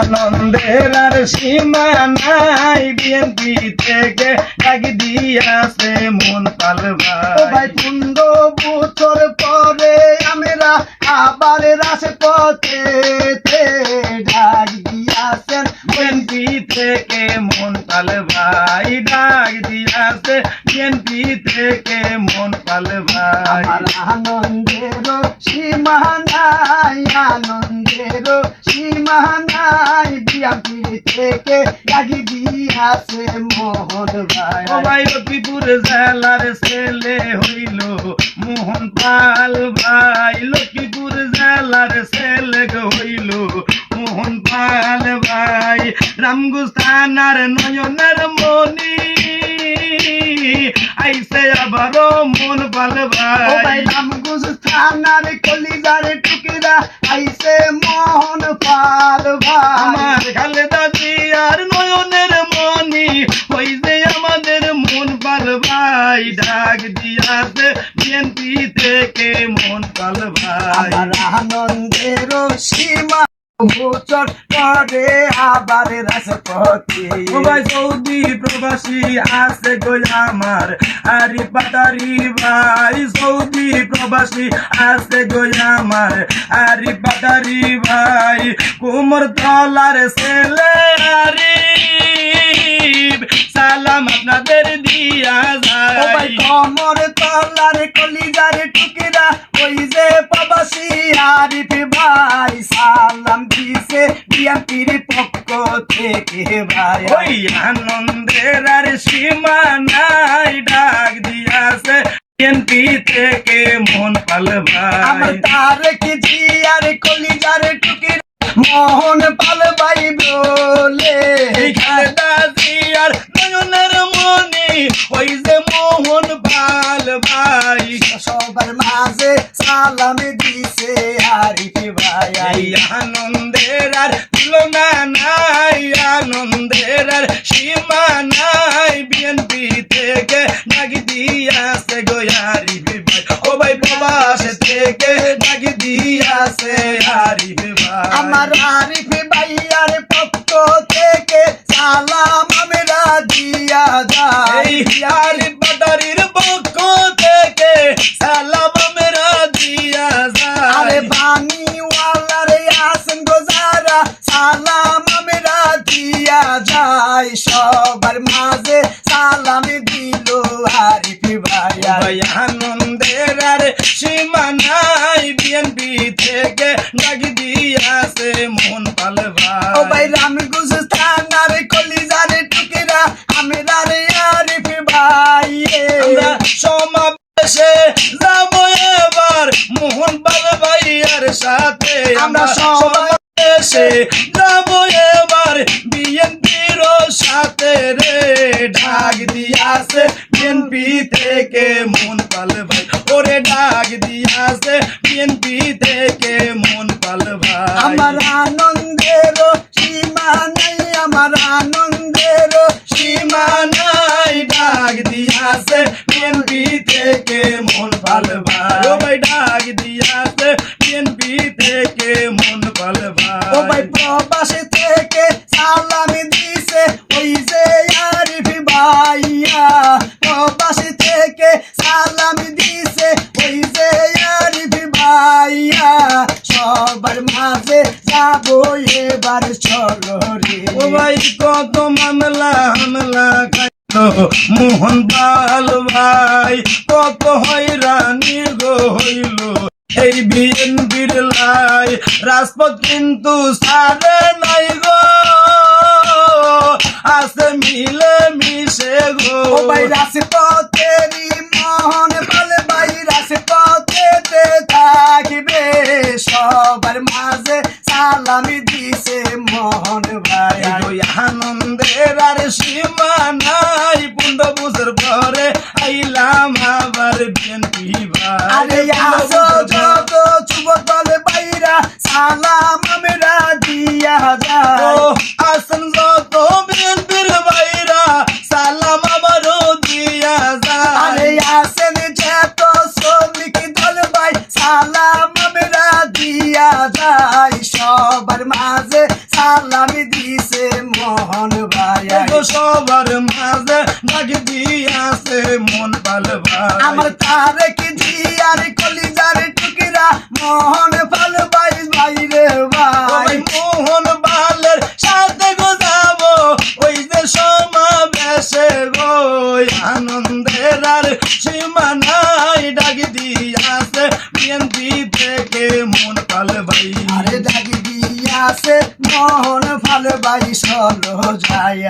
আনন্দের আর সীমা নাই বিএনপি থেকে ডাক দিয়াছে মন পালবা ভাই। পনেরো বছর পরে বিএনপি থেকে মন পালবাই আমার আনন্দের সীমা নাই আনন্দের সীমা নাই বিয়াপি থেকে ডাকি দিয়াছে মোহন ভাই। ভাই লক্ষ্মীপুর জেলার ছেলে হইল মোহন পাল ভাই। লক্ষ্মীপুর জেলার ছেলে হইল মোহন পাল ভাই। রামগুজ থানার নয়নের মনি আইসে আবারও মন পাল ও ভাই ভাই রামগুজ থানার কলিজার টুকিরা আইসে মোহন পাল ভাই আমার খালেদা জিয়ার নয়নের মনি ওই যে আমাদের মন পাল ভাই ডাক দিয়াছে বিএনপি থেকে মন পাল ভাই আমার আনন্দের সীমা বছর পরে আবার রাজপথে ভাই সৌদি প্রবাসী আছে গো আমার? আরি পাতারি ভাই, সৌদি প্রবাসী আছে গো আমার? আরি পাতারি ভাই, কুমর তলার ছেলে আরি। দিছে বিএনপির পক্ষ থেকে ভাই। ওই আনন্দের আর সীমা নাই ডাক দিয়াছে বিএনপি থেকে মন পাল আমার ভাই তারেক জিয়ার কলিজার টুকিরা মোহন পাল ভাই বলে। খালেদা জিয়ার নয়নের মনি ওই যে মোহন পাল ভাই। সবার মাঝে সালাম দিছে আরিফ ভাই। আনন্দের আর তুলনা নাই আনন্দের আর সীমা নাই। বিএনপি থেকে ডাক দিয়াছে গোয়ারি ভাই ও ভাই প্রবাস থেকে ডাক দিয়াছে আরি ভাই আমার আরিফ ভাইয়ার পক্ষ থেকে সালাম আমরা দিয়া যাই। আরি বাটারির পক্ষ থেকে সালাম দিয়া যাই সবার মাঝে সালাম দিল ভাইয়া ভাই। আনন্দের আর সীমা নাই বিএনপি থেকে ডাক দিয়াছে মন পাল ও ভাই ভাই রামগুজ থানার কলিজার টুকিরা আমরা রে আরিফ ভাই। সমাবেশে যাব এবার মোহন পাল ভাইয়ার সাথে। আমরা সবাই- সমাবেশে যাব এবার বিএনপির সাথে রে। ডাক দিয়াছে বিএনপি থেকে মন পাল ভাই। ওরে ডাক দিয়াছে বিএনপি থেকে মন পাল ভাই। আমার আনন্দের সীমা নাই আমার আনন্দের সীমা নাই। ডাক দিয়াছে বিএনপি থেকে মন পাল ভাই। ও ভাই ডাক দিয়াছে থেকে মন পাল ও ভাই প্রবাসী থেকে সালাম দিছে ওই যে আরিফ ভাইয়া। প্রবাসী থেকে সালাম দিছে ওই যে আরিফ ভাইয়া। সবার মাঝে যাব এবার চলো রে। ও ভাই কত মামলা হামলা মোহন পাল ভাই। কত হয়রানি গো হইল এই বিএনপির লাই রাজপথ কিন্তু সারে নাই গো। আছে মিলে মিশে গো। ভাই, রাজপথেরই মোহন বলে ভাই, রাজপথেতে থাকবে সবার মাঝে সালামি মোহন ভাই। ওই আনন্দের আর সীমা নাই। পনেরো বছর পরে আইলাম আবার বিএনপি আরে আসো যত সবার মাঝে সালাম দিছে মোহন ভাই। সবার মাঝে ডাক দিয়াছে মন পাল ভাই। আমার তারে কি দিয়ার কলিজার টুকিরা মোহন পাল ভাই মোহন ফাল সরো সর যায়